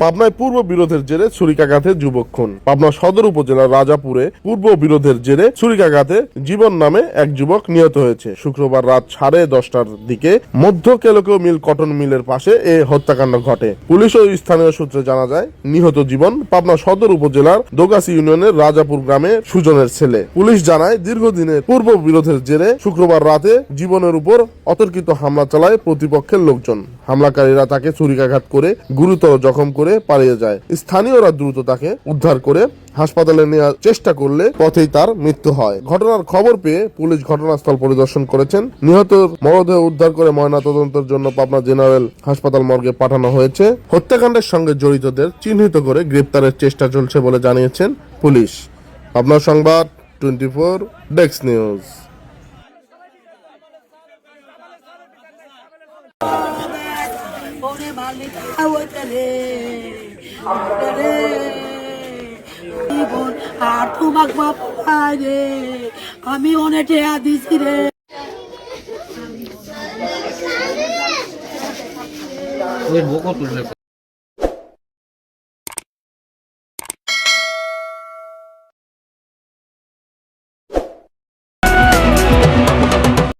পাবনায় পূর্ব বিরোধের জেরে ছুরিকাঘাতে যুবক খুন পাবনা সদর উপজেলার রাজাপুরে পূর্ব বিরোধের জেরে ছুরিকাঘাতে জীবন নামে এক যুবক নিহত হয়েছে। শুক্রবার রাত সাড়ে দশটার দিকে মধ্য কেলকো মিল কটন মিলের পাশে এ হত্যাকাণ্ড ঘটে। পুলিশ ও স্থানীয় সূত্রে জানা যায়, নিহত জীবন পাবনা সদর উপজেলার দোগাসি ইউনিয়নের রাজাপুর গ্রামে সুজনের ছেলে। পুলিশ জানায় দীর্ঘদিনের পূর্ব বিরোধের জেরে শুক্রবার রাতে জীবনের উপর অতর্কিত হামলা চালায় প্রতিপক্ষের লোকজন। হামলাকারীরা তাকে ছুরিকাঘাত করে গুরুতর জখম করে পালিয়ে যায়। স্থানীয়রা দ্রুত তাকে উদ্ধার করে হাসপাতালে নেওয়ার চেষ্টা করলে পথেই তার মৃত্যু হয়। ঘটনার খবর পেয়ে পুলিশ ঘটনাস্থল পরিদর্শন করেছেন। নিহত মরদেহ উদ্ধার করে ময়না তদন্তের জন্য পাবনা জেনারেল হাসপাতাল মর্গে পাঠানো হয়েছে। হত্যাকাণ্ডের সঙ্গে জড়িতদের চিহ্নিত করে গ্রেপ্তারের চেষ্টা চলছে বলে জানিয়েছেন পুলিশ। পাবনা সংবাদ, টোয়েন্টি ফোর ডেস্ক নিউজ। ওরে মালিক খাওয়াতে রে জীবন আর তোমাক বাপ রে আমি অনেক দিছি রে। ওই